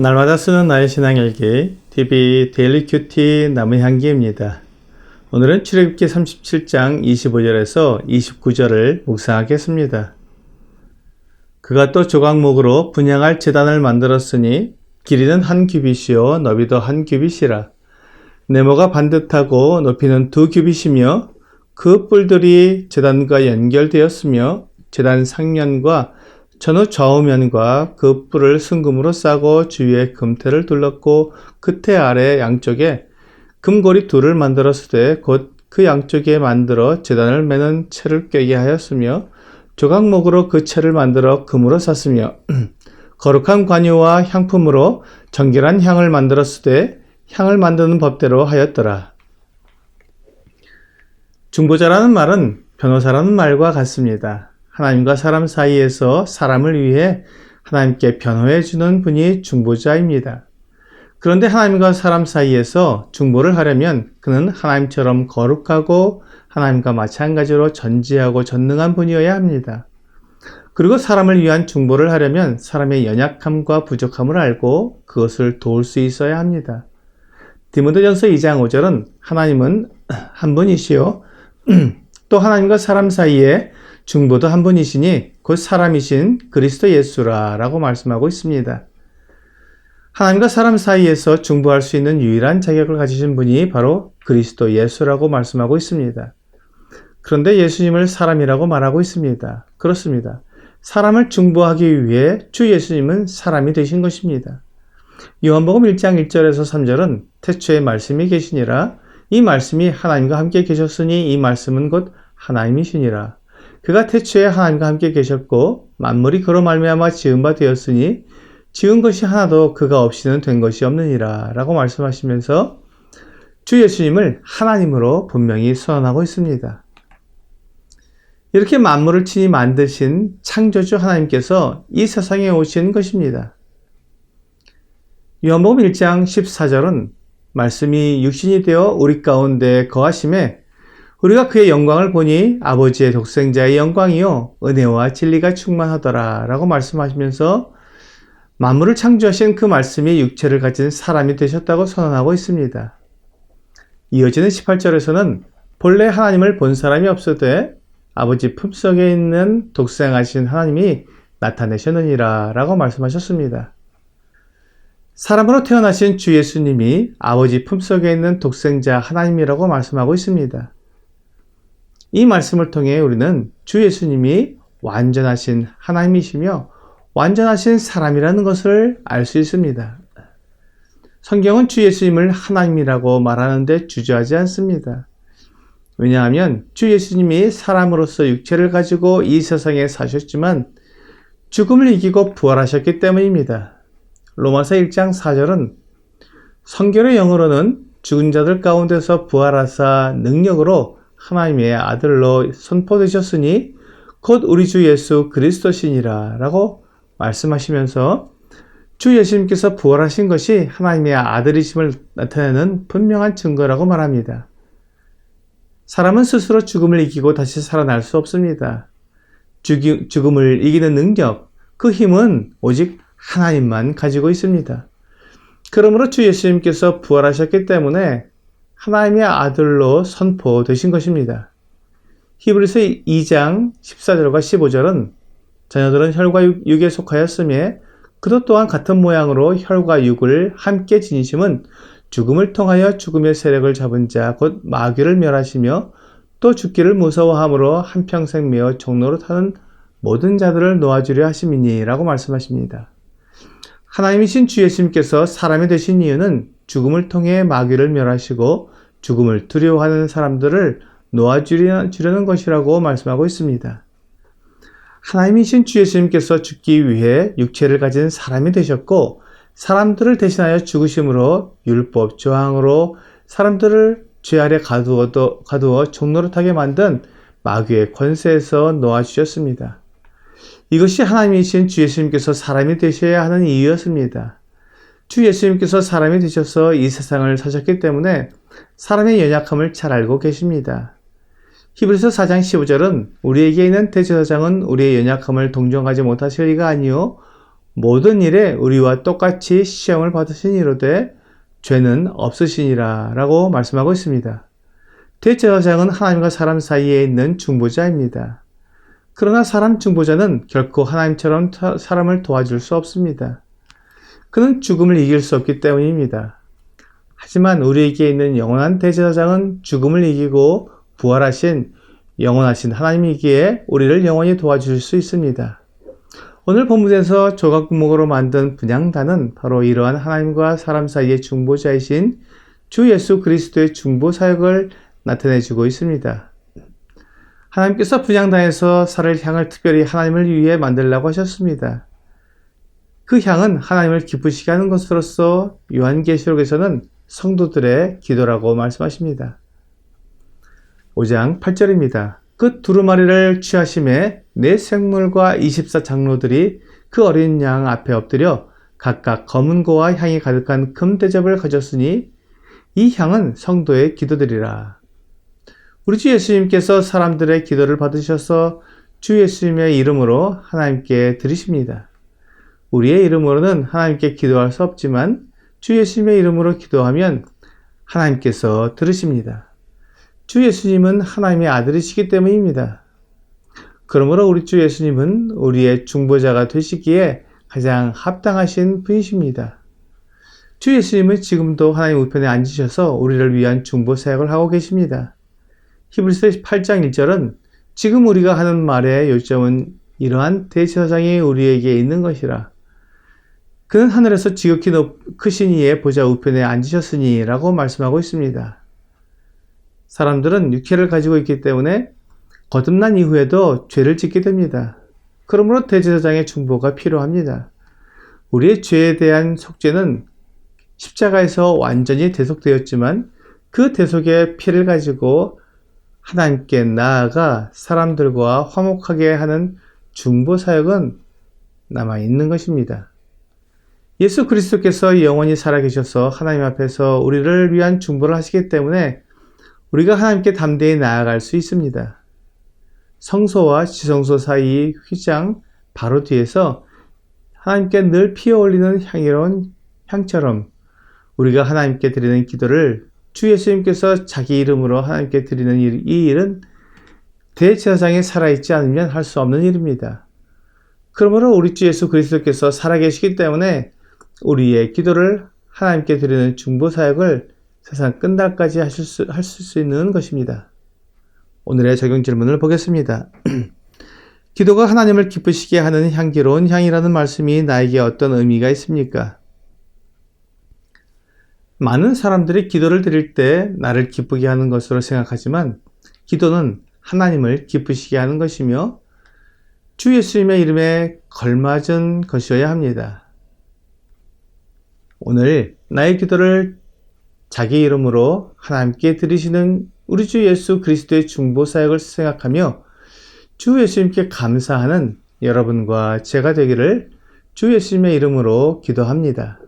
날마다 쓰는 나의 신앙일기 TV 데일리 큐티 나무 향기입니다. 오늘은 출애굽기 37장 25절에서 29절을 묵상하겠습니다. 그가 또 조각목으로 분양할 제단을 만들었으니 길이는 한 규빗이요 너비도 한 규빗이라 네모가 반듯하고 높이는 두 규빗이며 그 뿔들이 제단과 연결되었으며 제단 상면과 전후 좌우면과 그 뿔을 순금으로 싸고 주위에 금태를 둘렀고 끝에 아래 양쪽에 금고리 둘을 만들었을 때 곧 그 양쪽에 만들어 제단을 매는 채를 꿰게 하였으며 조각목으로 그 채를 만들어 금으로 샀으며 거룩한 관유와 향품으로 정결한 향을 만들었을 때 향을 만드는 법대로 하였더라. 중보자라는 말은 변호사라는 말과 같습니다. 하나님과 사람 사이에서 사람을 위해 하나님께 변호해 주는 분이 중보자입니다. 그런데 하나님과 사람 사이에서 중보를 하려면 그는 하나님처럼 거룩하고 하나님과 마찬가지로 전지하고 전능한 분이어야 합니다. 그리고 사람을 위한 중보를 하려면 사람의 연약함과 부족함을 알고 그것을 도울 수 있어야 합니다. 디모데전서 2장 5절은 하나님은 한 분이시요 또 하나님과 사람 사이에 중보도 한 분이시니 곧 사람이신 그리스도 예수라라고 말씀하고 있습니다. 하나님과 사람 사이에서 중보할 수 있는 유일한 자격을 가지신 분이 바로 그리스도 예수라고 말씀하고 있습니다. 그런데 예수님을 사람이라고 말하고 있습니다. 그렇습니다. 사람을 중보하기 위해 주 예수님은 사람이 되신 것입니다. 요한복음 1장 1절에서 3절은 태초에 말씀이 계시니라 이 말씀이 하나님과 함께 계셨으니 이 말씀은 곧 하나님이시니라. 그가 태초에 하나님과 함께 계셨고 만물이 그로 말미암아 지은 바 되었으니 지은 것이 하나도 그가 없이는 된 것이 없느니라 라고 말씀하시면서 주 예수님을 하나님으로 분명히 선언하고 있습니다. 이렇게 만물을 친히 만드신 창조주 하나님께서 이 세상에 오신 것입니다. 요한복음 1장 14절은 말씀이 육신이 되어 우리 가운데 거하심에 우리가 그의 영광을 보니 아버지의 독생자의 영광이요 은혜와 진리가 충만하더라 라고 말씀하시면서 만물을 창조하신 그 말씀이 육체를 가진 사람이 되셨다고 선언하고 있습니다. 이어지는 18절에서는 본래 하나님을 본 사람이 없어도 아버지 품속에 있는 독생하신 하나님이 나타내셨느니라 라고 말씀하셨습니다. 사람으로 태어나신 주 예수님이 아버지 품속에 있는 독생자 하나님이라고 말씀하고 있습니다. 이 말씀을 통해 우리는 주 예수님이 완전하신 하나님이시며 완전하신 사람이라는 것을 알 수 있습니다. 성경은 주 예수님을 하나님이라고 말하는데 주저하지 않습니다. 왜냐하면 주 예수님이 사람으로서 육체를 가지고 이 세상에 사셨지만 죽음을 이기고 부활하셨기 때문입니다. 로마서 1장 4절은 성결의 영어로는 죽은 자들 가운데서 부활하사 능력으로 하나님의 아들로 선포되셨으니 곧 우리 주 예수 그리스도시니라 라고 말씀하시면서 주 예수님께서 부활하신 것이 하나님의 아들이심을 나타내는 분명한 증거라고 말합니다. 사람은 스스로 죽음을 이기고 다시 살아날 수 없습니다. 죽음을 이기는 능력, 그 힘은 오직 하나님만 가지고 있습니다. 그러므로 주 예수님께서 부활하셨기 때문에 하나님의 아들로 선포되신 것입니다. 히브리서 2장 14절과 15절은 자녀들은 혈과 육에 속하였으며 그도 또한 같은 모양으로 혈과 육을 함께 지니심은 죽음을 통하여 죽음의 세력을 잡은 자 곧 마귀를 멸하시며 또 죽기를 무서워함으로 한평생 메어 종로로 타는 모든 자들을 놓아주려 하심이니라고 말씀하십니다. 하나님이신 주 예수님께서 사람이 되신 이유는 죽음을 통해 마귀를 멸하시고 죽음을 두려워하는 사람들을 놓아주려는 것이라고 말씀하고 있습니다. 하나님이신 주 예수님께서 죽기 위해 육체를 가진 사람이 되셨고 사람들을 대신하여 죽으심으로 율법 조항으로 사람들을 죄 아래 가두어, 가두어 종노릇하게 만든 마귀의 권세에서 놓아주셨습니다. 이것이 하나님이신 주 예수님께서 사람이 되셔야 하는 이유였습니다. 주 예수님께서 사람이 되셔서 이 세상을 사셨기 때문에 사람의 연약함을 잘 알고 계십니다. 히브리서 4장 15절은 우리에게 있는 대제사장은 우리의 연약함을 동정하지 못하실 리가 아니요 모든 일에 우리와 똑같이 시험을 받으시니로되 죄는 없으시니라 라고 말씀하고 있습니다. 대제사장은 하나님과 사람 사이에 있는 중보자입니다. 그러나 사람 중보자는 결코 하나님처럼 타- 사람을 도와줄 수 없습니다. 그는 죽음을 이길 수 없기 때문입니다. 하지만 우리에게 있는 영원한 대제사장은 죽음을 이기고 부활하신 영원하신 하나님이기에 우리를 영원히 도와주실 수 있습니다. 오늘 본문에서 조각 구목으로 만든 분양단은 바로 이러한 하나님과 사람 사이의 중보자이신 주 예수 그리스도의 중보 사역을 나타내주고 있습니다. 하나님께서 분양단에서 살을 향을 특별히 하나님을 위해 만들라고 하셨습니다. 그 향은 하나님을 기쁘시게 하는 것으로서 요한계시록에서는 성도들의 기도라고 말씀하십니다. 5장 8절입니다. 그 두루마리를 취하심에 네 생물과 24 장로들이 그 어린 양 앞에 엎드려 각각 검은 고와 향이 가득한 금 대접을 가졌으니 이 향은 성도의 기도들이라. 우리 주 예수님께서 사람들의 기도를 받으셔서 주 예수님의 이름으로 하나님께 드리십니다. 우리의 이름으로는 하나님께 기도할 수 없지만 주 예수님의 이름으로 기도하면 하나님께서 들으십니다. 주 예수님은 하나님의 아들이시기 때문입니다. 그러므로 우리 주 예수님은 우리의 중보자가 되시기에 가장 합당하신 분이십니다. 주 예수님은 지금도 하나님 우편에 앉으셔서 우리를 위한 중보 사역을 하고 계십니다. 히브리서 8장 1절은 지금 우리가 하는 말의 요점은 이러한 대제사장이 우리에게 있는 것이라. 그는 하늘에서 지극히 높, 크신 이의 보좌 우편에 앉으셨으니 라고 말씀하고 있습니다. 사람들은 육체를 가지고 있기 때문에 거듭난 이후에도 죄를 짓게 됩니다. 그러므로 대제사장의 중보가 필요합니다. 우리의 죄에 대한 속죄는 십자가에서 완전히 대속되었지만 그 대속의 피를 가지고 하나님께 나아가 사람들과 화목하게 하는 중보 사역은 남아 있는 것입니다. 예수 그리스도께서 영원히 살아계셔서 하나님 앞에서 우리를 위한 중보를 하시기 때문에 우리가 하나님께 담대히 나아갈 수 있습니다. 성소와 지성소 사이 휘장 바로 뒤에서 하나님께 늘 피어 올리는 향기로운 향처럼 우리가 하나님께 드리는 기도를 주 예수님께서 자기 이름으로 하나님께 드리는 일, 이 일은 대제사장이 살아있지 않으면 할 수 없는 일입니다. 그러므로 우리 주 예수 그리스도께서 살아계시기 때문에 우리의 기도를 하나님께 드리는 중보 사역을 세상 끝날까지 하실 수, 하실 수 있는 것입니다. 오늘의 적용 질문을 보겠습니다. 기도가 하나님을 기쁘시게 하는 향기로운 향이라는 말씀이 나에게 어떤 의미가 있습니까? 많은 사람들이 기도를 드릴 때 나를 기쁘게 하는 것으로 생각하지만 기도는 하나님을 기쁘시게 하는 것이며 주 예수님의 이름에 걸맞은 것이어야 합니다. 오늘 나의 기도를 자기 이름으로 하나님께 드리시는 우리 주 예수 그리스도의 중보 사역을 생각하며 주 예수님께 감사하는 여러분과 제가 되기를 주 예수님의 이름으로 기도합니다.